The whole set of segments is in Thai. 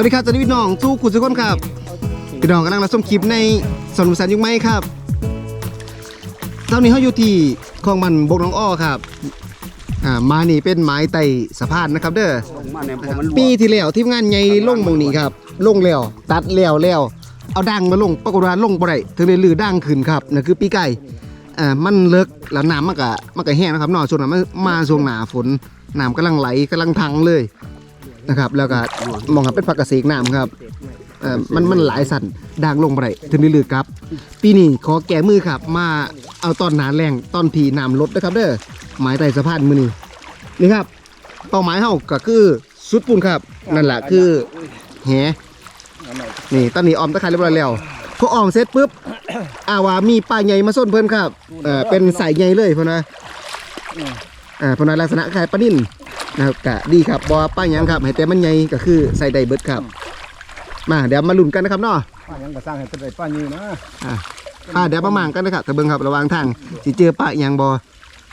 วัสดีครับสวัสดีพี่น้องทุกคุณทุกคนครับพี่น้องกำลังรับชมคลิปในสวนสารยุกไม้ครับตอนนี้เขาอยู่ที่คลองมันบกน้องอ้อครับอ่ามานี่เป็นไม้ไต่สะพานนะครับ เด้อมาเนี่ยพอมันปีที่แล้วทีมงานใหญ่ลงหมองนี้ครับ ลงแล้วตัดแล้วแล้วเอาดังมาลงปรากฏว่าลงบ่ได้ถึงเลยลือดังขึ้นครับนั่นคือปีไก่อ่ามันเลิกแล้วน้ำมันก็มันก็แห้งนะครับเนาะช่วงนั้นมันมาช่วงหน้าฝนน้ำกำลังไหลกำลังพังเลย นะครับ แล้วก็มองครับเป็นผักกระเสกน้ำครับเอ่อมันมันหลายสั่นดังลงบ่ได้ถึงได้ลือครับ ปีนี้ขอแก้มือครับ มาเอาตอนหนาแรงตอนทีน้ำลดนะครับ เด้อหมายไต่สะพานมือนี้นี่ครับเป้าหมายเฮาก็คือสุดปูนครับ นั่นแหละคือแหนี่ตอนนี้ออมตะไคร้เรียบร้อยแล้วพอออมเสร็จปุ๊บ อาวามีป้าใหญ่มาส้นเพิ่นครับเอ่อเป็นสายใหญ่เลยเพนนะ อ่าเพนนะลักษณะคล้ายปลานิ่นนะครับกะดีครับบ่ว่าป้าหยังครับให้แต่มันใหญ่ก็คือใส่ได้เบิดครับ มาเดี๋ยวมาลุ้นกันนะครับเนาะป้ายังก็สร้างให้เป็นไรป้ายืนนะอ่าอ่าเดี๋ยวประมาณกันนะครับแต่เบิ่งครับระหว่างทางสิเจอป้าหยังบ่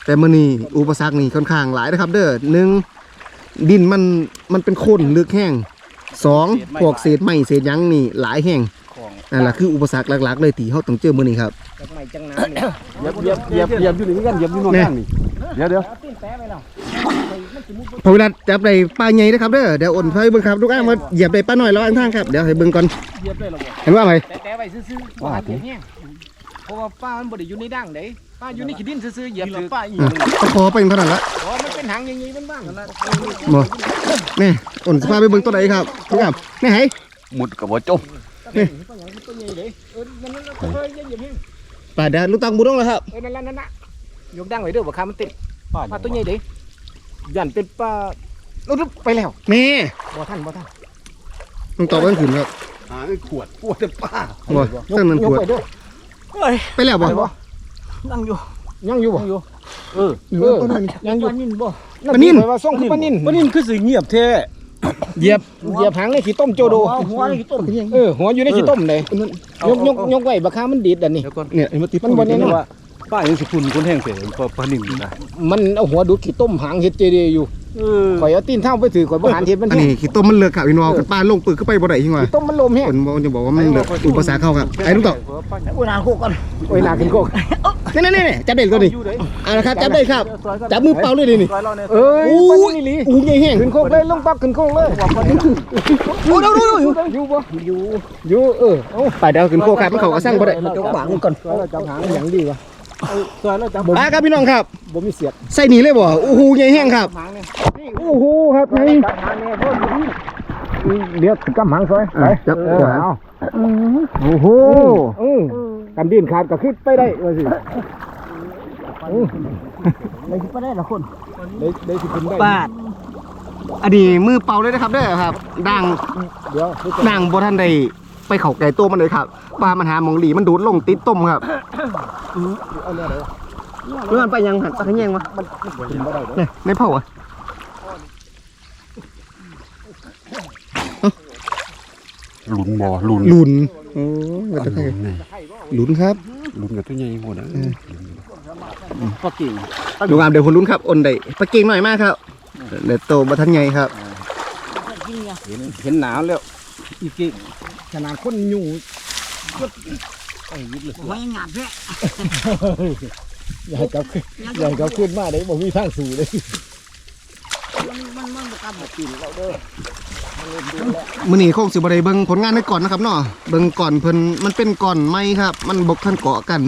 แต่มื้อนี้อุปสรรคนี่ค่อนข้างหลายนะครับ เด้อหนึ่งดินมันมันเป็นโคลนลึกแห้งสองพวกเศษไม้เศษหยังนี่หลายแห้งของนั่นแหละคืออุปสรรคหลักๆเลยที่เฮาต้องเจอมื้อนี้ครับ จังไหนจังน้ำเนี่ยเหยียบเหยียบเหยียบเหยียบอยู่นี่กันเหยียบอยู่โน่นนั่นนี่เดี๋ยวเดี๋ยวตีนแปะไปแล้วพอเวลาจับได้ป้าใหญ่นะครับเด้อเดี๋ยวอ่นให้เบิ่งครับลูกอ้างมาเหยียบได้ป้าน้อยระหว่างทางครับเดี๋ยวให้เบิ่งก่อนเหยียบเลยเหรอบ่เห็นว่าไหมแปะๆไว้ซื่อๆบ่หันเหยียบแห้งเพราะว่าป้ามันบ่ได้อยู่ในดั้งเด้ป้าอยู่ในขี้ดินซื่อๆเหยียบถือป้าอีกอะก็พอไปเท่านั้นละอ๋อมันเป็นหางอย่างงี้มันบ้างนั่นน่ะบ่นี่อ่นสภาพไปเบิ่งตัวไหนครับลูกอ้างนี่ให้หมุดกับบ่จมนี่ป้าหยังตัวใหญ่เด้เออนั่นนั่นเฮ้ยเหยียบแห้ง ป้าเดี๋ยวลูกตังบุต้องแล้วครับเออนั่นนั่นน่ะยกดั้งไว้เด้อบ่คามันติดป้าตัวใหญ่เด้ยันเป็นป้าลุกไปแล้วนี่บ่ทันบ่ทันต้องตอบกันขึ้นครับหาไอ้ขวดขวดแต่ป้าบ่ตั้งนั้นยปกวดไปเด้อเฮ้ยไปแล้วบ่นั่งอยู่ยังอยู่บ่ยังอยู่ เอออยู่เออต้นนั้นยังอยู่ปลานิ่นบ่ปลานิ่นแปลว่าส่งคือปลานิ่นป้านี่คือสิเงียบแท้ เหยียบเหยียบหางในขี้ต้มโจโด หัวนี่ต้มเออหัวอยู่ในขี้ต้มเลยยกยกยกไว้บักคามันดีดอันนี้เดี๋ยวก่อน เนี่ยมันติดมันบ่แน่นอนว่า ป้ายังสิคุณคนแห้งเสียป้าป้านิ่งนะมันเอาหัวดูดขี้ต้มหางเฮ็ดเจดีย์อยู่เออข่อยเอาตีนเท่าไปถือข่อยบ่หันเฮ็ดมันอันแห้งนี้ขี้ต้มมันเลือกครับพี่น้องกันป้าลงปึกเข้าไปบ่ได้จริงว่าขี้ต้มมันลมแห้งคนมันจะบอกว่ามันเลือกอุปสรรคเข้าครับไอ้ลูกต่ออุ้ยนานโคกกันโอ้ยน่ากินโคกนี่นี่นี่จับได้ตัวนี้เอาละครับจับได้ครับจับมือเปล่าเลยนี่เอ้ยอู้ปลานิ่นอีหลีอู้ใหญ่แห้งขึ้นโคกเลยลงปักขึ้นโคกเลยว่าปลานิ่นโอ้ดูดูอยู่อยู่บ่อยู่อยู่เออเอาไปเดี๋ยวขึ้นโคครับมันเขาก็สร้างบ่ได้จกปากมันก่อนเราจับหางอย่างดีวะ ซอยเราจับบ่มาครับพี่น้องครับบ่มีเสียดใส่หนีเลยบ่อู้หูใหญ่แห้งครับหางเนี่ยอู้หูครับไงจับหางเนี่ยโคตรดีเดี๋ยวกำหางซอยไปจับเออเอาโอ้โหเออกันดินขาดก็ขึ้นไปได้ว่าสิเลยสิไปได้ละคนได้ได้สิขึ้นได้ปาดอันนี้มือเปล่าเลยนะครับเด้อครับด่างเดี๋ยวด่างบ่ทันได้ ไปเข่าไก่ตัวมันเลยครับปลามันหาหมองหลีมันดูดลงติดต้มครับเอาเนี่ยเดี๋ยวเลื่อนไปยังหันตะขยังวะมันขึ้นบ่ได้เด้อเนี่ยไม่เผาอะหลุนบ่หลุนหลุนโอ้ยตะไคร้นี่หลุนครับหลุนกับตัวใหญ่หมดอะปักกิ่งดูงามเดี๋ยวคนลุ้นครับอ่อนได้ปลาเก่งหน่อยมากครับเดี๋ยวโตบ่ทันใหญ่ครับ เห็นเห็นหนาวแล้ว อีกกี่ขนาดคนอยู่ก็ไอ้ยิบเลยหัวยังหยาบแท้ใหญ่กับขึ้นใหญ่กับขึ้นมาได้บ่มีทางสู่เลยมันมันมันบ่กลับบ่กินเราเด้อมื้อนี้คงสิบ่ได้เบิ่งผลงานในก่อนนะครับเนาะเบิ่งก่อนเพิ่นมันเป็นก่อนไม้ครับ มันบกทันเกาะกัน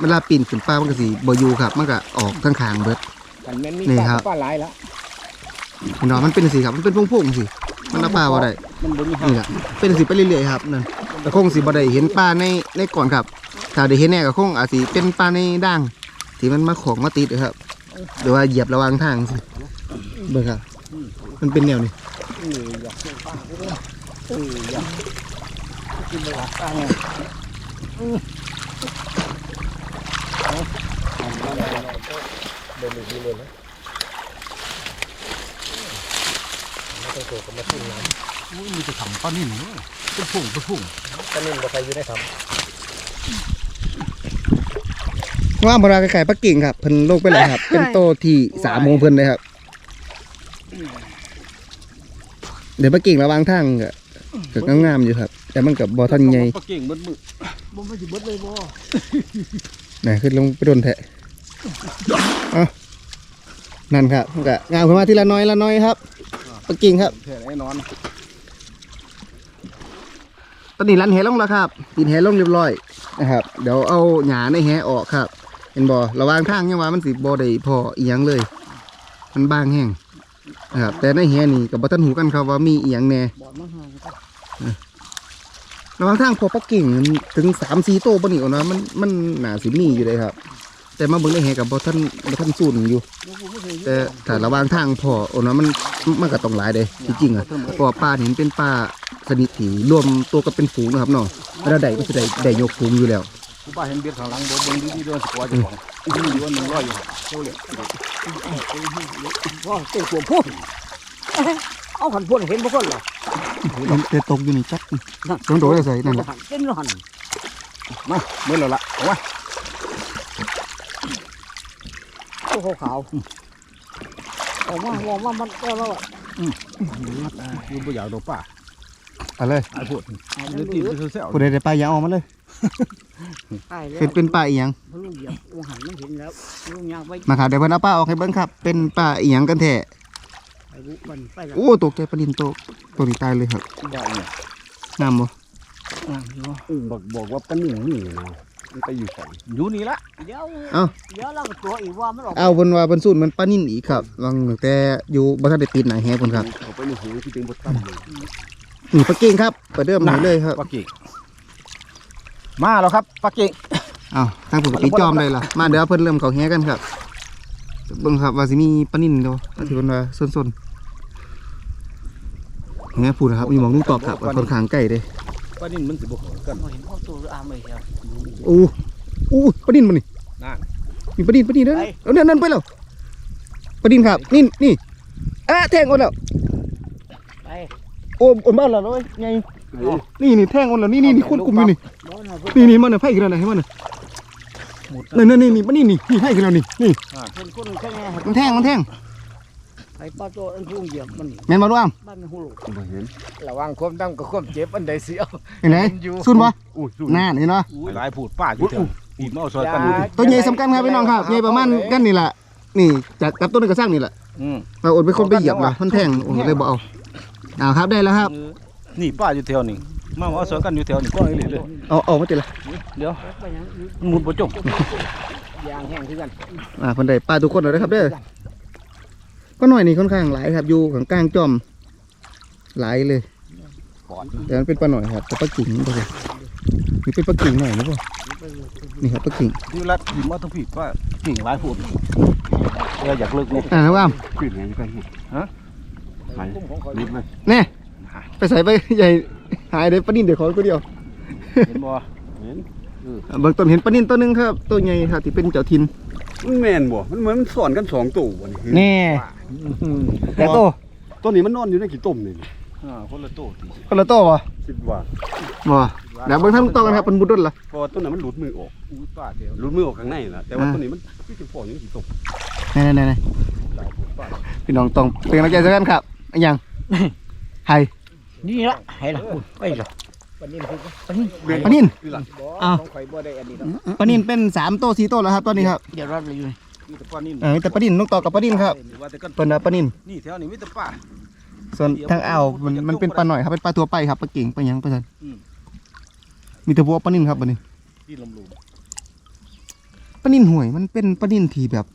เวลาปีนขึ้นฟ้ามันก็สิบ่อยู่ครับ มันก็ออกข้างๆเบิดกันแม่นมีนี่ปลาครับปลาหลายแล้ว พี่น้องมันเป็นสิครับมันเป็นพวงๆสิมันเอาปลาบ่ได้มันบ่มีหางนี่แหละเป็นสิไปเรื่อยๆครับนั่นแต่คงสิบ่ได้เห็นปลาในในก่อนครับถ้าได้เห็นแน่ก็คงอาจสิเป็นปลาในด่างที่มันมาของมาติดนะครับหรือว่าเหยียบระหวางทางสิเบิ่งครับ มันเป็นแนวนี้เอออยากกินปลาเด้อเอ ออยากกินปลาปลาเนี่ยเดินดีเลยนะมีจะทำป้านิ่งเนาะเป็นพุ่งเป็นพุ่งปลานิ่มบ่ใครอยู่ได้ครับว่าบราไก่ปักกิ่งครับเพิ่นลงไปแล้วครับ เป็นโตที่สามโมงเพิ่นเลยครับ เดี๋ยวปักกิ่งระหวางทางก็ก็งามๆอยู่ครับ แต่มันกับบ่ทันใหญ่ปลาเก่งมืดมืดบ่มันสิเบิดเลยบ่นะขึ้นลงไปโดนแทะเอานั่นครับมันก็งามขึ้นมาทีละน้อยละน้อยครับ ปกิ่งครับแท้แน่นอน ตอนนี้รันแหลงแล้วครับตีนแหลงเรียบร้อยนะครับ เดี๋ยวเอาหญ้าในแหออกครับ เห็นบ่ระวางทางยังว่ามันสิบ่ได้พอเอียงเลย มันบางแห้งนะครับ แต่ในแหนี่กับบ่ทันหูกันครับว่ามีเอียงแน่ระวางทางพอปักกิ่งถึงสามสี่โตปะนี่นะมันมันหนาสิมีอยู่เลยครับ แต่มาเบิ่งในแหกับบ่ทันบ่ทันสูนอยู่บ่บ่เคยแต่ถ้าระหว่างทางพอโอ้นะมันมันก็ต้องหลายเด้ที่จริงอะเพราะว่าปลานี่มันเป็นปลาสนิทที่รวมตัวกันเป็นฝูงนะครับเนาะเวลาใดก็จะได้ได้ยกฝูงอยู่แล้วกูป้าเห็นเบ็ดข้างหลังบ่เบิ่งดีๆเด้อสกอร์เจ้าของอีกทีอยู่ว่า100อยู่เจ้าเลยบ่เต็มตัวพุ่นเอาขันพุ่นเห็นบ่คนเหรอแต่ตกอยู่นี่จักต้องโดดใส่นั่นแหละเต็มแล้วหันมาเมื่อแล้วล่ะเอามา โอ้ขาวๆออกมาว่าว่ามันก็แล้วอะอยู่บ่อยากโดนป้าเอาเลยไอ้พูดเดี๋ยวตีนเซลผู้ใดได้ปลาอย่าออกมาเลยตายแล้วเป็นเป็นปลาอีหยังลุงเหยียบลุงหันมันเห็นแล้วลุงยางไปมาครับเดี๋ยวเพิ่นเอาปลาออกให้เบิ่งครับ เป็นปลาอีหยังกันแท้ไปบุมันไปแล้วโอ้ตกใจปลาดินโตกตัวนี้ตายเลยครับได้เนี่ยงามบ่บอกบอกว่าปลาหนึ่งนี่นะ มันไปอยู่ไสอยู่นี่ละเดี๋ยวเอ้า เดี๋ยวเราก็ตัวอีกว่ามันออกเอาเพิ่นว่าเพิ่นสูนมันปลานิ่นอีกครับวางตั้งแต่อยู่บ่ทันได้ปิดหน้าแฮเพิ่นครับเขาไปในหูที่เป็นบทตั้มเลยนี่ปลาเก่งครับประเดิมให้เลยครับปลาเก่งมาแล้วครับปลาเก่งอ้าวทางผมก็ปีจอมได้ล่ะมาเดี๋ยวเพิ่นเริ่มเข้าแฮกันครับเบิ่งครับว่าสิมีปลานิ่นเด้อว่าสิเพิ่นว่าซนๆแฮพูดนะครับมีหมองนุ่งตอบครับว่าค่อนข้างใกล้เด้ ปลานิ่นมันสิบ่เข้ากันบ่เห็นพ่อตัวหรืออามเลยครับโอ้อู้ปลานิ่นบ่นี่นั่นมีปลานิ่นปลานิ่นเด้อไปเอานั่นนั่นไปแล้วปลานิ่นครับนี่นี่อะแทงออกแล้วไปโอ้อมบ้านแล้วเว้ยไงนี่นี่แทงออกแล้วนี่นี่นี่คนกลุ่มอยู่นี่บ่น่ะเพิ่นนี่นี่มันน่ะไผ่ขึ้นแล้วนะให้มันน่ะนั่นนั่นนี่นี่มันนี่นี่นี่ไผ่ขึ้นแล้วนี่นี่เพิ่นคนแค่นี้มันแทงมันแทง ไปป้าโตอันพุ่งเหยียบมันแม่นมาด้วยบ้านหูลูกบ่เห็นระวังความดำกับความเจ็บอันใดเสียวเห็นไหมสุนวะอุ้ยสู้น่านี่เนาะหลายพูดป้าอยู่เถอะอีกมาเอาซอยกันดูดิตัวใหญ่สำคัญครับพี่น้องครับใหญ่ประมาณกันนี่แหละนี่จากกับต้นกระสร้างนี่แหละอืมเราอดไปคนไปเหยียบละมันแทงโอ้ยเลยบ่เอาเอาครับได้แล้วครับ นี่ป้าอยู่แถวนี้มาเอาซอยกันอยู่แถวนี้ก็อีหลีเลยเอาเอาไม่ติดละเดี๋ยวไปหยังอีกมุดบ่จมยางแห้งคือกันอ่าคนใดปลาทุกคนเลยนะครับเด้อ ก็หน่อยนี่ค่อนข้างหลายครับอยู่ข้างกลางจอมหลายเลยก่อนแต่มันเป็นปลาหน่อยครับแต่ปลากิ่งนี่เป็นนี่เป็นปลากิ่งหน่อยนะพ่อนี่ครับปลากิ่งที่รัดหิมมาทั้งผีป้ากิ่งหลายพูดเดี๋ยวอยากเลิกนี่อ่านะว่ามขึ้นไงอยู่กันฮะไปรีบเลยแน่ไปใส่ไปใหญ่หายเลยปลานิ่นเดี๋ยวขอตัวเดียวเห็นบ่เห็นอ่าเบางต้นเห็นปลานิ่นตัวหนึงครับ ตัวใหญ่ครับที่เป็นเจ้าทิน มันแม่นบ่มันเหมือนมันสอนกันสองตัวบ่นี่แน่แต่โตตัวนี้มันนอนอยู่ในกี่ต้มนี่อ่าคนละตัวติคนละโตวะคิดว่าบ่เดี๋ยวเบิ่งทางโตกันครับเป็นบุดดละเพราะว่าตัวนั้นมันหลุดมือออกอุ้ยป้าเดียวหลุดมือออกข้างในน่ะแต่ว่าตัวนี้มันพี่จะฟออยู่ในกี่ต้มนี่นี่นี่หลายพูดป้าพี่น้องต้องเป็นกำลังใจสักกันครับอันยังไฮนี่ละให้ละไปละ ปนินคือปนินปลานิ่นคือหลังบ่อ้าวของข่อยบ่ได้อันนี้ดอกปลานิ่นเป็นสามโตสี่โตแล้วครับตอนนี้ครับเดี๋ยวรอดเลยอยู่มีแต่ป้านี่เออแต่ปลานิ่นนกต่อกับปลานิ่นครับว่าแต่กันเปิ้นว่าปลานิ่นนี่แถวนี้มีแต่ป้าส่วนทางอ่าวมันมันเป็นปลาหน่อยครับเป็นปลาตัวไปครับปลาเก่งปลาหยังปลาสันอืมมีแต่พวกปลานิ่นครับบัดนี้ที่ลำลูปลานิ่นห่วยมันเป็นปลานิ่นที่แบบ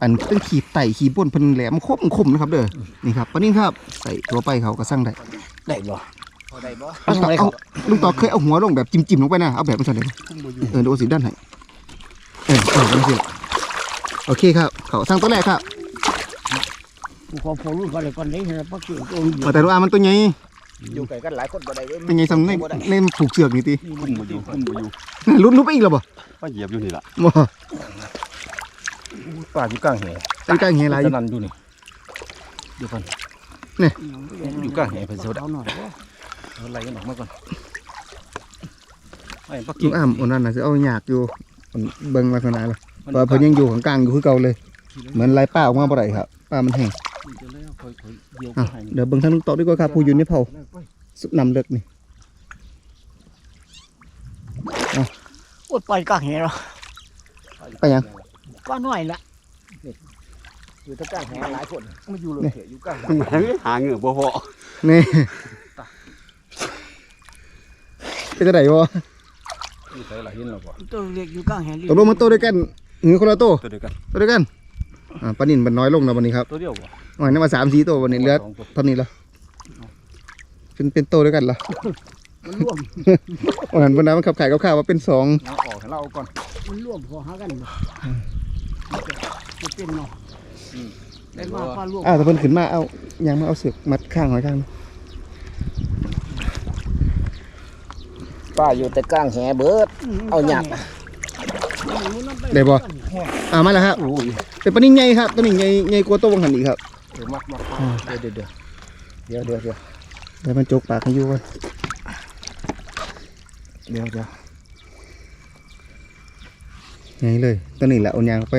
อันเป็นขีดไต่ขีดบนเพิ่นแหลมคมคมนะครับเด้อนี่ครับปลานิ่นครับใส่ตัวไปเขาก็สั่งได้ได้บ่ พอได้บ่ลุงต่อเอาลุงต่อเคยเอาหัวลงแบบจิ้มๆลงไปนะเอาแบบมันสั่นเลยเออดูสิด้านไหนเออเออนั่นสิโอเคครับ เขาสั่งตัวแรกครับกูขอพอรู้ก่อนเลยก่อนนี้นะปักกิ่งตัวเหยียว่าบแต่รู้ว่ามันตัวใหญ่อยู่ไกลกันหลายคนบ่ได้เว้ยเป็นไงสำในในผูกเสือกนี่ติคุ้มบ่อยู่คุ้มบ่อยู่น่ะลุ้นลุ้นไปอีกแล้วบ่ป้าเหยียบอยู่นี่ล่ะบ่ป้าอยู่กลางแหตั้งใจเฮหลายอยู่สนั่นอยู่นี่เดี๋ยวก่อนนี่อยู่กลางแหเพิ่นสิเอาหน่อยบ่ เอาไล่กันออกมาก่อนไอ้ปักลุกิ่งงอ้ำอันนั้นน่ะสิเอาหยากอยู่มันเบิ่งลักษณะแล้วเพราะเพิ่นยังอยู่ข้างกลางอยู่คือเก่าเลย เหมือนลายป้าออกมาบ่ได้ครับป้ามันแห้งอะเดี๋ยวเบิ่งทางลุงต่อดีกว่าครับผู้อยู่ในเผา สุดน้ำเลิกนี่โอ้ยไปกลางแหเนาะไปยังก็น้อยละอยู่ตะกร้างแหหลายคนไมาอยู่เลยเถอะอยู่กลางหางเงือบ่พอนี่ เป็นจะไหนวะอยู่ใส่ละเห็นแล้วบ่ตัวเล็กอยู่กลางแหตกลงมาโตด้วยกันหรือคนละโตตัวเดียวกันโตด้วยกันอ่าปลานินมันน้อยลงแล้ววันนี้ครับตัวเดียวบ่อ๋อนี่มาสามสี่ตัววันนี้เหลือสองตัวเท่านี้แล้วเป็นเป็นโตด้วยกันเหรอมันร่วมวันนั้นวันนั้นมันขับขายกับข้าวว่าเป็นสองเอาออกให้เราก่อนมันร่วมพอหากันบ่จะเป็นเนาะได้มาปลาร่วมอ้าวแต่เพิ่นขึ้นมาเอายังมาเอาเสือกมัดข้างไว้ข้างนะ ป้าอยู่แต่กลางแหเบิด เอาหยักได้บ่อ่ามาแล้วครับโอ้ยเป็นปลานิ่งใหญ่ครับตัวนี้ใหญ่ใหญ่กว่าตัววังหันอีกครับเดี๋ยวมักมักเดี๋ยวเดี๋ยวเดี๋ยวเดี๋ยวเดี๋ยวเดี๋ยวมันจกปากให้อยู่ก่อนเดี๋ยวเดี๋ยวใหญ่เลยตัวนี้แหละเอายางไป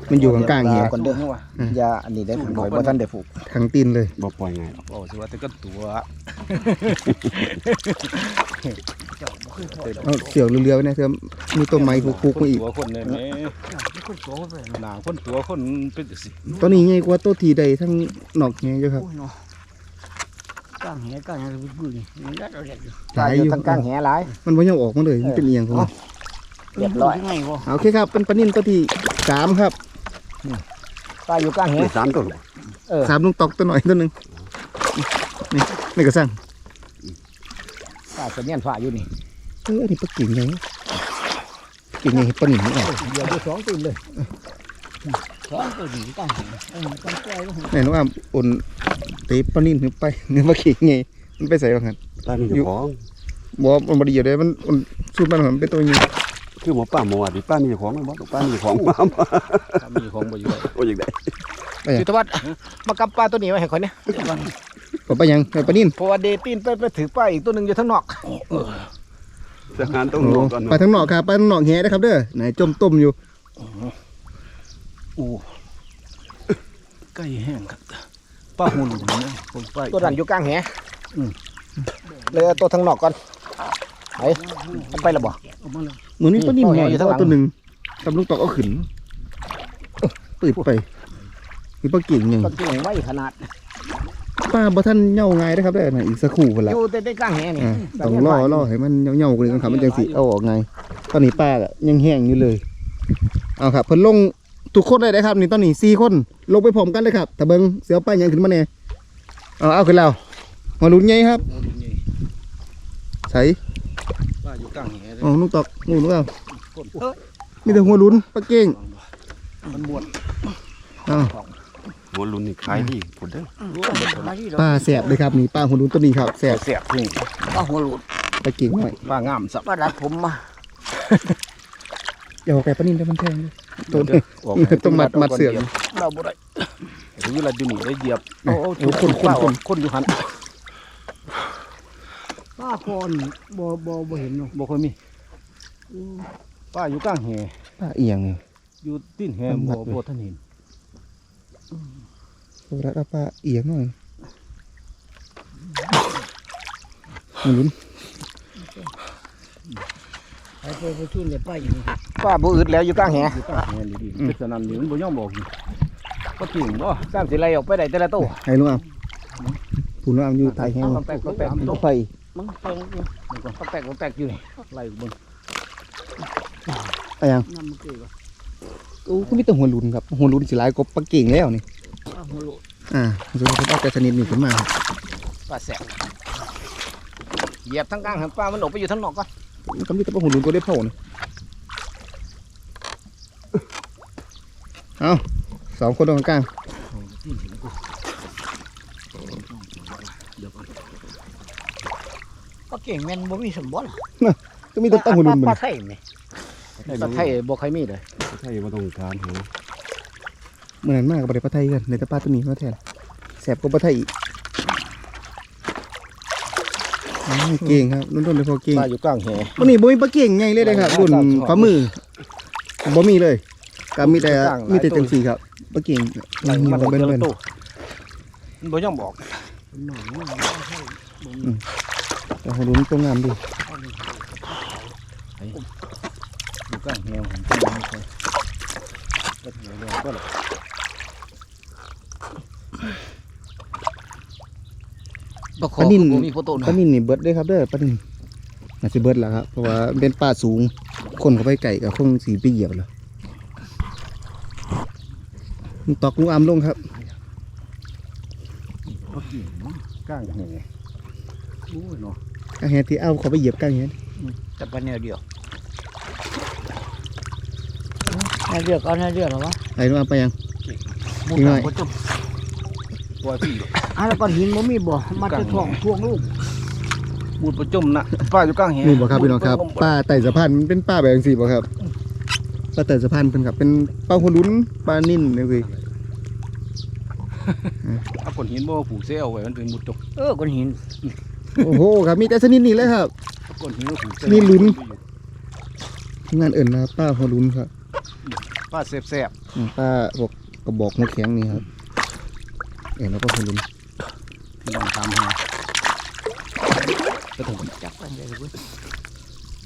มันมันอยู่กลางๆเหียก่อนเด้อว่าอืมอย่าอันนี้ได้ผมบ่บ่ทันได้ผูกทางตีนเลยบ่ปล่อยง่ายหรอกโอ้สิว่าแต่ก็ตัวเอาเสียวเรือๆไว้นะเธอมีต้นไม้คุกๆมาอีก ตัวคนเนี่ยแม่คนโตไปหนาคนตัวคนเป็นจังซี่ตัวนี้ใหญ่กว่าตัวทีใดทั้งนอกใหญ่เจ้าครับ โอ้ยเนาะกลางแหกลางแหเป็นปืนนี่มันได้เอาเล็กอยู่หลายอยู่ทางกลางแหหลายมันบ่ยังออกมาเลยมันเป็นเอียงของมัน เรียบร้อยยังไงบ่เอาโอเคครับเป็นปลานิ่นตัวที่สามครับป้าอยู่กลางแหได้สามตัวหรอเออสามลุงตอกตัวหน่อยตัวหนึ่งนี่นี่กระสังป้าจะเนียนฝ้าอยู่นี่เออนี่ปลากิ่งไงปลากิ่งไงปลาหนินี่ออกเดี๋ยวไปสองตื่นเลยสองตัวดีกลางแหเออต้องปล่อยแล้วไหนน้องอามอุ่นตีปลานิ่นขึ้นไปเนื้อปลากิ่งไงมันไปใส่บ้างกันป้ามีเจ้าของบอกว่ามันบไดีอยู่เลยมันมันสูตรมันเหมือนเป็นตัวนี้ คือหมอป้าหมอว่าดิป้ามีเจ้าของไหมบ่ป้ามีเจ้าของมาบ่ถ้ามีของบ่อยู่เลยโอ้ยจังได๋ยุทธวัฒน์มากำปลาตัวนี้ไว้ให้คนเนี่ยผมไปยังไปปลานิ่นเพราะว่าเดตีนไปไปถือป้าอีกตัวหนึ่งอยู่ข้างนอกทหารต้องลงก่อนไปทางนอกครับไปทางนอกแหนะครับเด้อไหนจมต้มอยู่โอ้ใกล้แห้งครับป้าหุ่นนะผมป้าตัวดันอยู่กลางแหเลยเอาตัวทางนอกก่อน ไปเอาไปและบ่ออกมาเลยเหมือนมีปลานิ่นนี่หน่อยอยู่ข้างหลังตัวหนึ่งตำลูกตอกเอาขึ้นปืดไปนี่ปลากิ่งไงก็กิ่งไว้ขนาดป้าบ่ท่านเหย่าง่ายนะครับเด้อไหนอีกสักครู่คนละอยู่แต่ในกลางแหนี่อ่าต้องล่อล่อให้มันเหย่าๆกันเลยครับมันจังสิเอาออกไง ตอนนี้ป้าก็ยังแห้งอยู่เลยเอาครับเพิ่นลงทุกคนเลยนะครับ นี่ตอนนี้สี่คนลงไปพร้อมกันเลยครับถ้าเบิ่งเสียวป้ายังขึ้นมาแน่เอาเอาขึ้นแล้วหัวลุ้นใหญ่ครับใส่ ป้าอยู่กลางแหอ๋อลูกตอกงูลูกเอามีแต่หัวลุ้นปลาเก่งมันบวชอ้าวหัวลุ้นนี่ขายดีพุ่นเด้อปลาแสบเลยครับนี่ปลาหัวลุ้นตัวนี้ครับแสบเสียบทิ้งปลาหัวหลุดปลาเก่งหน่อยป้างามสับปลาดัดผมมาอย่าเอาไก่ปลานิ่นได้มันแพงเลยตัวนี้ต้องมัดมัดเสือกเราบ่ได้หรือเราดูนี่ได้เหยียบโอ้โหคนคนคนคนอยู่หัน ปลาคอนบ่บ่บ่เห็นเนาะบ่เคยมีป้าอยู่กลางแหปลาเอียงนี่อยู่ตีนแหมันมับ่ดเลยบ่ท่านเห็นโอ้แล้วปลาเอียงหน่อยหัวลุ้นไปไปไปทุ่นเลยปลาอย่างนี้ป้าบ่อึดแล้วอยู่กลางแหอยู่กลางแหดีๆเป็นสนั่นนี่มันบ่ยอมบอกนี่ก็จริงบ่สร้างสิไรออกไปได้แต่ละตัวให้ลุงอามผู้ลุงอามอยู่ไทยแห้งต้องแตกต้องแตกต้องไปมันแตกต้องแตกต้องแตกอยู่นี่ไล่เบิ่งไปยังน้ำมันเกลือโอ้ก็มีแต่หัวลุ้นครับหัวลุ้นสิหลายกบปลาเก่งแล้วนี่ปลาหัวหลุดอ่าส่วนผมเอาแต่ชนิดนี้ขึ้นมาครับป้าแสบเหยียบทั้งกลางหันป้ามันออกไปอยู่ทั้งนอกก่อนมันก็มีแต่ปลาหัวลุ้นตัวได้เท่านี่เอาสองคนตรงกลาง ปลาเก่งแม่นบ่มีสมบัติก็มีแต่ปลาหัวลุ้นปมัลานไทยไหมปลาไทยบ่เคยมีเลยใช่บ่ต้องถามหาเหมือนมากกับปลาไทยกันในแต่ปลาตัวนี้มาแทนแสบกว่าปลาไทยอีกอ้าวเก่งครับรุ่นๆเลยพอเก่งป้าอยู่กลางแหวันนี้บ่มีปลาเก่งไงเลยนะครับรุ่นฝ่ามือบ่มีเลยก็มีแต่มีแต่จังสีครับปลาเก่งไล่มันมันออกเป็นแต่เป็ละนตัวมันบ่ยอมบอกหน่อย แต่หัวลุ้นตัวงามดีอยู่กลางแหงผมจะไม่ค่อยก็เหนียวเลยก็เลยประคปลานิ่นมีโฟโต้ปลานิ่นนี่เบิดเด้อครับเด้อปลานิ่นน่าสิเบิดแล้วครับเพราะว่ามันเป็นป่าสูง คนเข้าไปไก่กับคงสีไปเหยียบแล้วมันตอกลูกอามลงครับก็กินเนาะกลางแหงโอ้ยเนาะกางแฮที่เอาเขาไปเหยียบกางแฮแต่ปลาแนวเดียวแนวเดียวก็แนวเดียวหรอวะไอ้ลูกอามไปยังหมูอีกหน่ต่าอยงก็จบตัวพี่อะแล้วก้อนหินมันมีบ่มาจะถ่วงถ่วงลูกบูดประจมนะป้าอยู่กลางแหงนี่บ่ครับพี่น้องครับป้าไต่สะพานมันเป็นป้าแบบจังซี่บ่ครับป้าไต่สะพานเพิ่นครับ เป็นปลาหัวลุ้นปลานิ่นนี่คือเอาก้อนหินบ่ผูกเส้เอาไว้มันเป็นมุดจมเออก้อนหิน โอ้โหครับมีแต่ชนิดนี้เลยครับเอาก้อนหินมาผูกเส้นี่ลุ้น ทีมงานเอิ่นนะครับป้าหัวลุ้นครับป้าแซ่บอืมป้าพวกกระบอกหัวแข็งนี่ครับเอ็นแล้วก็หัวลุ้นๆพี่น้องตามหาจับกันเลยเว้ย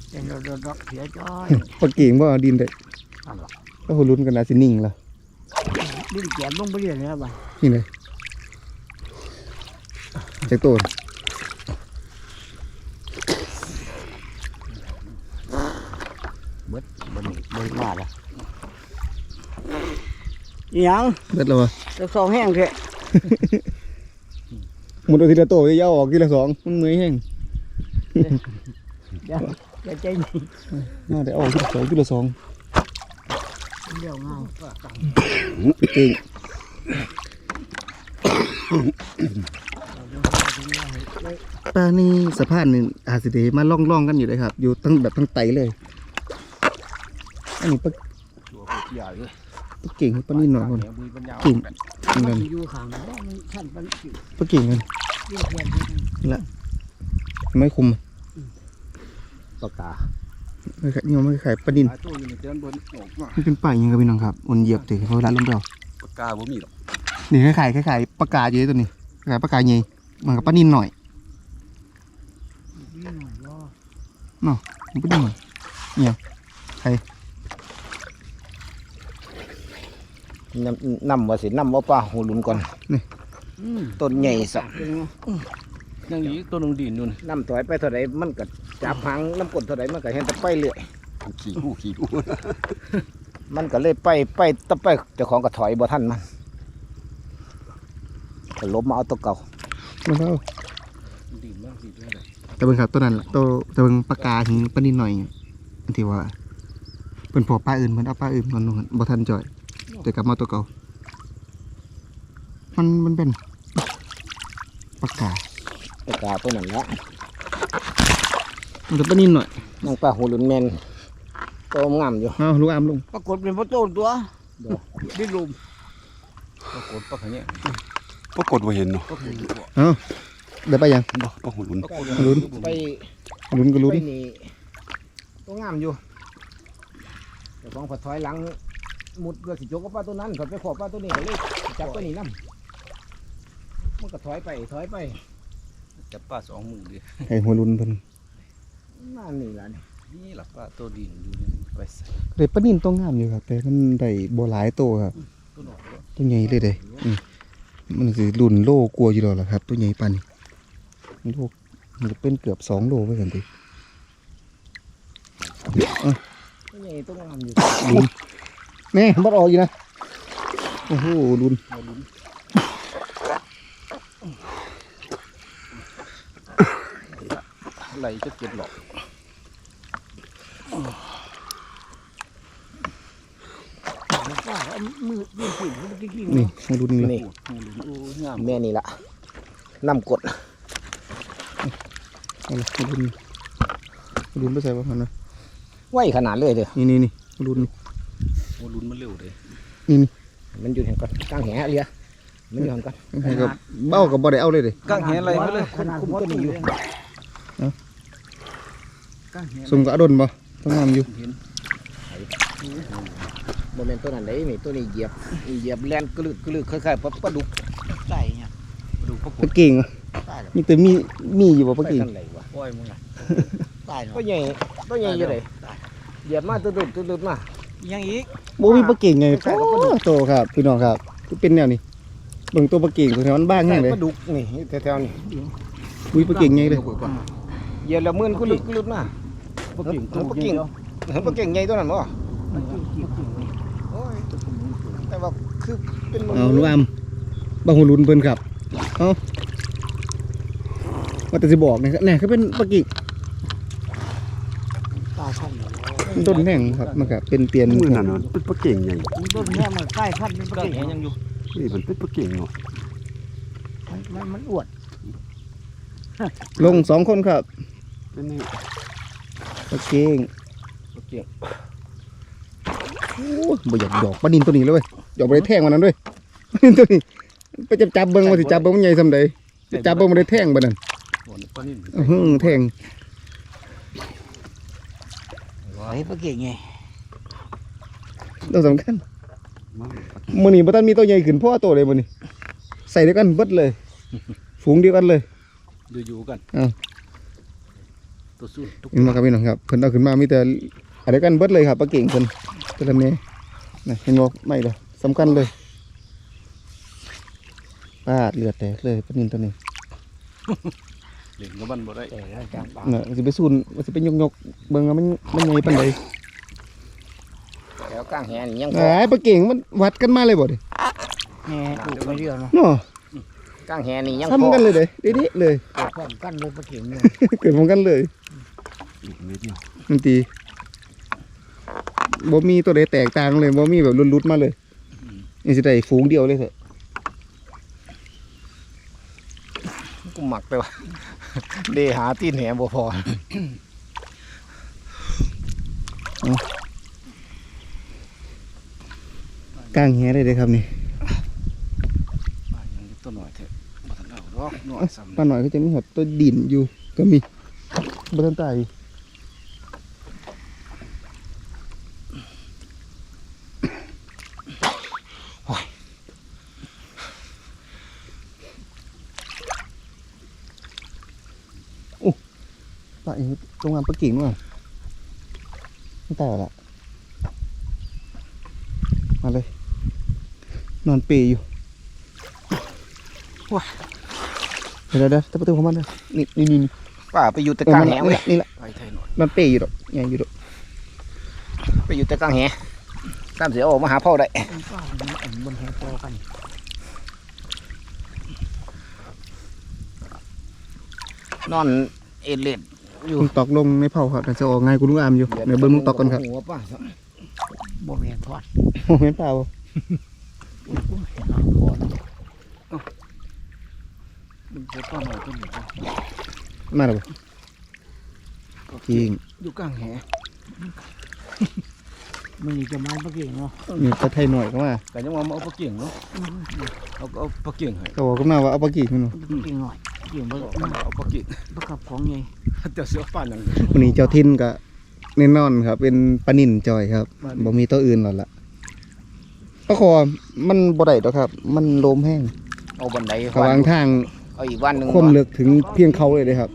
เดี๋ยวเดี๋ยวเดี๋ยวเสียจ้อยปลาเก่งบ่เอาดินได้เอาล่ะก็หัวลุ้นกันน่าสินิ่งแล้วดิ้นแกมลงไปเรื่อยๆนะบ้านนี่เลยจากตัว บนบนมาละอีหยังเด็ดแล้ววะจะสองแห้งเถอะหมดเอาทีละตัวจะยาวออกทีละสองมันเมื่อยแห้งเดี๋ยวเดี๋ยวใจเย็นน่าได้ออกทีละสองทีละสองเดี๋ยวเงาเก่งปลานี่สะพานนี่อาจสิเดมาล่องล่องๆกันอยู่เลยครับ อยู่ทั้งแบบทั้งไตเลย อันนี้ปลาตัวใหญ่เลยปลาเก่งปลานี่หน่อยคนแหงบุยปัญญากิ่งกันนี่มักันนอยู่ข้างนั้นมันชั้นมันอยู่ปลาเก่งกันเรื่องเพื่อนอยู่ไม่คุมปากกาไม่ขายนี่มันไม่ขายปลาดินหลายตัวอยู่ในเตือนบนออกมามันเป็นป่าอย่างกับพี่น้องครับมันเหยียบถึงเขาเวลาลงเดียวปากกาบ่มีหรอกนี่คล้ายๆคล้ายๆปลากาอยู่ตัวนี้คล้ายๆปลากาใหญ่เหมือนกับปลานินหน่อยนี่หน่อยรอมันปลานินหน่อยเนี่ยใคร นำนำว่าสินำว่าป้าหูลุนก่อนอืมต้นใหญ่สักเป็นไงยังอีกตัวนึงดินนู่นน้ำถอยไปเท่าไรมันก็จับหางน้ำกดเท่าไรมันก็เห็นแต่ไปเรื่อยขี่กู้ขี่กู้มันก็เลยไปไปตะไปเจ้าของก็ถอยบ่ทันมันก็ล้มมาเอาตัวเก่ามันเท่าดินมากดินด้วยเลยแต่เบิ่งครับตัวนั้นล่ะตัวแต่เบิ่งปลากาหิงปลานินหน่อยอันที่ว่าเป็นพอปลาอื่นเพิ่นเอาปลาอื่นมันลงบ่ทันจ่อย แต่กลับมาตัวเก่า มันมันเป็นปลากาตัวกาตัวนั้นละมันจะปลานินหน่อยน้องป้าหูหลุนแมนตัวงามอยู่เอาลูกอามลงปรากฏเป็นโฟโต้ตัวดิ้นลุมปรากฏปลาขะเนี่ยปรากฏว่าเห็นเนาะก็คือเอาได้ไปยังบ่ปลาหุ่นหุ่นปรากฏลุ้นไปลุ้นก็ลุ้นไปนี่ตัวงามอยู่เจ้าของผัดถอยหลัง มุดเพื่อสิจกกับป้าตัวนั้นผัดไปขอป้าตัวนี้ก็เลยจับตัวนี้นํมันก็ถอยไปถอยไปจับปลาสองมือเลยให้หัวลุ้นเพิ่นนั่นนี่ล่ะนี่นี่หลับปลาตัวดินอยู่นี่ไปใส่ได้ปลานินตัวงามอยู่ครับ แต่มันได้บ่หลายตัวครับตัวหนอกแล้วตัวใหญ่เลยเด้อืมมันสิรุ่นโลกลัวอยู่แล้วล่ะครับ ตัวใหญ่ปานนี้โลมันจะเป็นเกือบสองโลไปกันทีตัวใหญ่ตัวงามอยู่ลุ้ นแน่บดออกอยู่นะ โอ้โหลุ้นมาลุ้นไหลจะเก็บหรอกว่าเอามือยืนขึ้นมันจะกิ้งนี่มาลุ้นนี่เลยนี่หูลุ้นโอ้งามแม่นี่ละน้ำกดเอาเลยมาลุ้นมาลุ้นไปใส่บ้างนะไวขนาดเลยเด้อนี่นี่นี่มาลุ้นนี่ โอ้ลุ้นมันเร็วเลยนี่นี่มันอยู่เห็นก่อนกลางแหเรือมันอยู่เห็นก่อนให้กับเบ้ากับบ่ได้เอาเลยเด้กางแหอะไรไปเลยขนาดคุมหัวตัวนี้อยู่กางแหสมกับอดนบ่ต้องงามอยู่เห็นโมเมนต์ตัวนั้นได้นี่ตัวนี้เหยียบเหยียบแลนกระลึกกระลึกคล้ายๆปลาปลาดุกใส่เนี่ยมาดูปรากเป็ฏนเก่งอะใส่ละมีแต่มีมีอยู่บ่ไปปะกิ่งทางไหนวะปล่อยมึงอะตายเนาะก็ใหญ่ก็ใหญ่อยู่เลยเหยียบมาตุดๆตุดๆมา ยังอีกบ่มีปะกิ่งไงใส่กับปลาดุกโอ้โตครับพี่น้องครับคือเป็นแนวนี้เบิ่งตัวปะกิ่งตัวนี้มันบ้างแห้งเลยปลาดุกนี่แถวๆนี่อุ้ยปะกิ่งไงเลยเหยียบแล้วมือนกุลุดกุลุดมาปลากิ่งเห็นปลากิ่งเห็นปลากิ่งใหญ่ตัวนั้นบ่โอ้ยแต่ว่าคือเป็นมืเอาหนูอามบางหูลุนเพิ่นครับ เอาว่าแต่สิบอกนะครับแน่คือเป็นปะกิ่ง ตายพันมันต้นแห้งครับมันก็เป็นเปลี่ยนมือนั่นน่ะมันเป็นปลาเก่งใหญ่ต้นแม่มันใกล้พันมันก็เก่งแหยังอยู่นี่มันเป็นปลาเก่งเนาะมันมันมันอวด ลงสองคนครับเป็นนี่ปะกิ่งปลากิ่งโอ้ยบ่อยากดอกปลานินตัวนี้เลยเว้ยดอกบ่ได้แท่งมันนั้นด้วยปลานินตัวนี้ไปจับจับเบิ่งว่าสิจับเบิ่งมันใหญ่ซำใดสิจับเบิ่งบ่ได้แท่งบ่นั่นปลานิ่มอื้อหือแท่ง เฮ้ยปลาเก่งไงตัวสำคัญมันมื้อนี้บ่ทันมีตัวใหญ่ขึ้นเพราะว่าตัวเลยมื้อนี้ใส่เดียวกันเบิดเลย ฝูงเดียวกันเลยอยู่ๆกันอ้าวตัวสู้ทุกเห็นบ่ครับพี่น้องครับเพิ่นเอาขึ้นมามีแต่อันเดียวกันเบิดเลยครับปลาเก่งเพิ่นแต่ละแม่น่ะเห็นบ่ไม่เด้อสำคัญเลยปาดเลือดแตกเลยปลานินตัวนี้ เล่นกับมันบ่ได้แต่ละจังปลาน่ะมันสิไปสูนมันสิไปยกๆเบิ่งว่ามันมันใหญ่ปานใดแล้วกลางแหนี่ยังพออ้ายปลาเก่งมันวัดกันมาเลยบ่เด้แง่ถูกไปเรียวเนาะเนาะกลางแหนี่ยังพอทำกันเลยเด้เด็ดๆเลยเกิดพร้อมกันเลยปลาเก่งเนี่ยเกิดพร้อมกันเลย อีกนิดเดียวมันตีบ่มีตัวใดแตกต่างเลยบ่มีแบบรุดๆมาเลยนี่สิได้ฝูงเดียวเลยเถอะ กูหมักไปว่ะเดหาตีนแหบ่พอกลางแหได้เลยครับนี่ปลายังตัวหน่อยเถอะบ่ทันเอาดอกหน่อยซ้ำปลาหน่อยก็จะมีหดตัวดินอยู่ก็มีบ่ทันตายโอ้ ปลาเองตรงงานปลากิ่งด้วยไม่ตายละมาเลย นอนเปยอยู่ว้าเดี๋ยวเดี๋ยวเดี๋ยวประตูของมันเลยนี่นี่นี่นี่ป้าไปอยู่แต่เออกลางมันแหนี่เว้ยแหละนี่แหละไปไทยหน่อยนอนเปยอยู่ดอกใหญ่อยู่ดอกไปอยู่แต่กลางแหตามเสียออกมาหาพ่อได้ปลามันอ่อนบนแหโตกันนอนเอดเล็ด อยู่มึงตอกลงในเผาครับแต่จะออกง่ายกูลุงอามอยู่เดี๋ยวเบิ้งมึงตอกก่อนครับหัวป้าบ่แม่นทอดโอ้เห็นเปล่ามึงจะปลาหน่อยตัวนี้บ่มาแล้วบ่จริงอยู่กลางแหมันนี่จะไม้ปลาเก่งเนาะนี่ปลาไทยหน่อยก็มาแต่ยังว่ามาเอาปลาเก่งเนาะเอาเอาปลาเก่งให้ก็บอกก็มาว่าเอาปลากี่ขึ้นมาปลาเก่งหน่อย เก่งบ่เอาเอาปลาเก่งประกับของไงเดี๋ยวเสือปลาหยังวันนี้เจ้าทินก็แน่นอนครับ เป็นปลานิ่นจอยครับบ่มีตัวอื่นหรอกละปลาคอมันบ่ได้ดอกครับ มันโลมแห้งเอาบันไดระหว่างทางเอาอีกวันหนึ่งความลึกถึงเพียงเขาเลยเลยครับ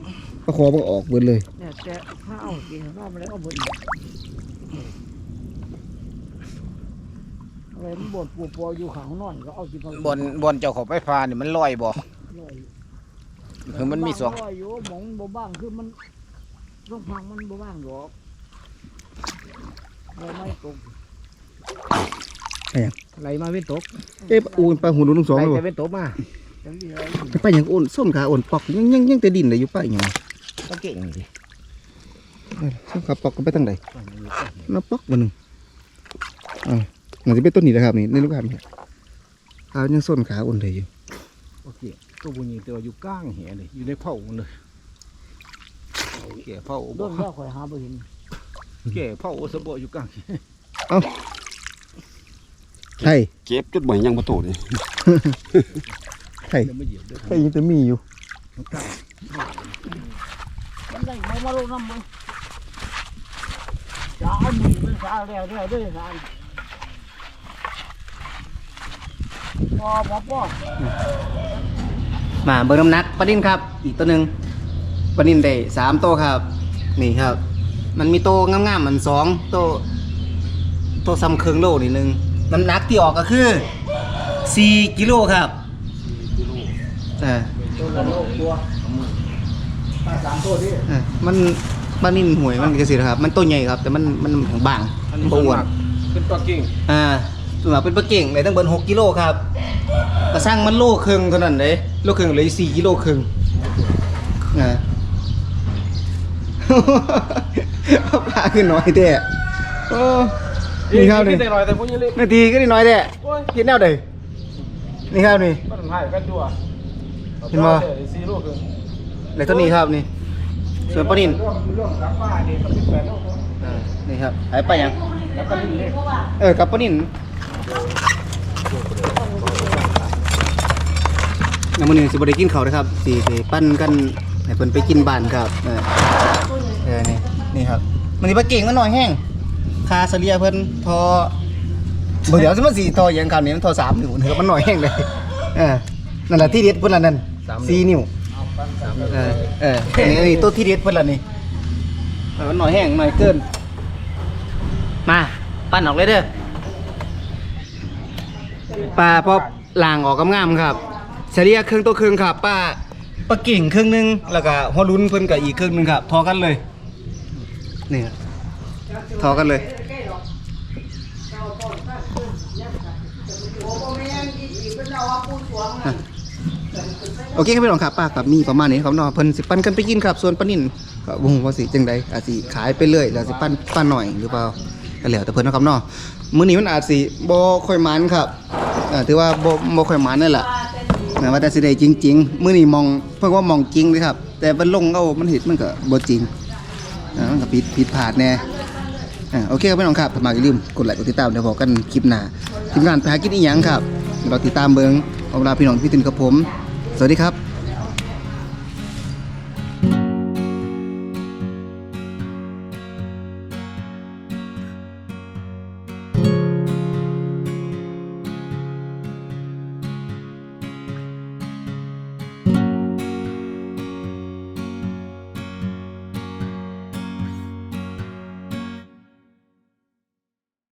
ปลาคอมันก็ออกเบิดเลยแต่แต่ถ้าเอาเก่งถ้าไม่ได้เอาบ่อีกอะไรมันบดปูปออยู่ข้างนอนก็เอาสิบนบนเจ้าของไฟฟ้านี่มันลอยบ่ คือมันมีสองบ้าอยู่หมองบ่บ้างคือมันต้องพังมันบ่บ้างหรอกเราไม่ตกไหลมาเป็นตกเอ๊ะอูนปลาหูหนูทั้งสองไหลเลยแต่บ่เป็นตกมาจังดีเลยไปอย่างอ่อนส้มขาอ่อนปอกยังยังยังแต่ดินเลยอยู่ป้าอย่างก็เก่งดิส้มขาปอกก็ไปทางใดน้ำปอกมันหนึ่งอ่ามันจะเป็นต้นนี้นะครับนี่ในลูกค้านี่ขายังส้นขาอ่อนเลยอยู่โอเค ตัวบุญนี่ตัวอยู่กลางแหเลยอยู่ในเผาเลยแก่เผาโดบ่นแล้วข่อยหาบ่เห็นแก่เผาสะบ่อยู่กลางแหไทยเก็บจดหมายยังมาโตนี่ไทยเดี๋ยวไม่เหยียบด้วยไทยยังจะมีอยู่มันกลางมันได้มามาลงน้ำมันจะเอาหนีมันสาแล้วแล้วด้วยสารพอหมอป้อ มาเบอร์น้ำหนักปลานินครับ อีกตัวหนึ่งปลานินได้สามตัวครับ นี่ครับ มันมีโตวงามๆมันสองโตวโตวซ้ำเครื่องโลนิดนึงน้ำหนักที่ออกก็คือสี่กิโลครับเออตัวละโลตัวปลาสามตัวที่เออมันปลานินหวยมันจะสิครับ มันตัวใหญ่ครับ แต่มันมันบางมันบอ้วนเป็นตัวกิ่งอ่า ส่วนมากเป็นปลาเก่งเลยตั้งเบิร์หกกิโลครับกระสร้างมันโลครึ่งเท่านั้นเลยโลครึ่งเหลยสี่กิโลครึ่งอ่าปลาขึ้นน้อยเด้โอ้นี่ครับนี่แต่น้อยแต่พวกนี้เล็กนาทีก็ได้น้อยเด้กินแนวใดนี่ครับนี่มันหายกันตัวเห็นบ่สี่ลูกคือในต้นนี้ครับนี่ส่วนปลานินร่วมร่วมกับป้าเนี่ยก็เป็นแปดโลตัวอ่านี่ครับหายไปยังแล้วก็ลิ้นเล็กเออกับปลานิน น้ำมันนี่สิบได้กินเขาวนะครับสิไปปั้นกันให้เพิ่นไปกินบ้านครับเออเออนี่นี่ครับมันนี่ปลาเก่งมันหน่อยแห้งคาเสลียเพิ่นทอเบิ่งเดี๋ยวสิมันสีทออย่างคราวนี้มันทอสามนิ้วนะครับมันหน่อยแห้งเลยเออนั่นแหละที่เด็ดเพิ่นละนั่นสี่นิ้วเออเอออันนี้อันนี้ตัวที่เด็ดเพิ่นละนี่เออมันหน่อยแห้งหน่อยเกิน มา ปั้นออกเลยเด้อ ปลาพอล่างออกกำงามครับเฉลี่ยครึ่งตัวครึ่งครับป้าปลากิ่งครึ่งหนึงแล้วก็หัวลุ้นเพิ่นกับอีกครึ่งหนึงครับ ทอกันเลยนี่ครับทอกันเลยโอเคครับพี่น้องครับป้ากับมีประมาณนี้ครับเนาะเพิ่นสิปั้นกันไปกินครับ ส่วนปลานิ่นก็บ่ฮู้ว่าสิจังใดอาจสิขายไปเรื่อยแล้วสิปั้นปั้นหน่อยหรือเปล่าก็แล้วแต่เพิ่นนะครับเนาะมื้อนี้มันอาจสิบ่ค่อยมันครับ อถือว่าบ่บ่ค่อยมานนั่นแหละแต่ว่าแต่สิได้จริง ๆ มื้อนี้มองเพิ่นว่ามองจริงเลยครับ แต่มันลงเอามันเห็ดมันก็บ่จริงอ่ามันก็ผิดผิดพลาดแน่อ่าโอเคครับพี่น้องครับถ้ามาอย่าลืมกดไลค์กดติดตามเดี๋ยวพบกันคลิปหน้าทีมงานไปหากินอีหยังครับเราติดตามเบิ่งเอาเวลาพี่น้องพี่ตินครับผม สวัสดีครับ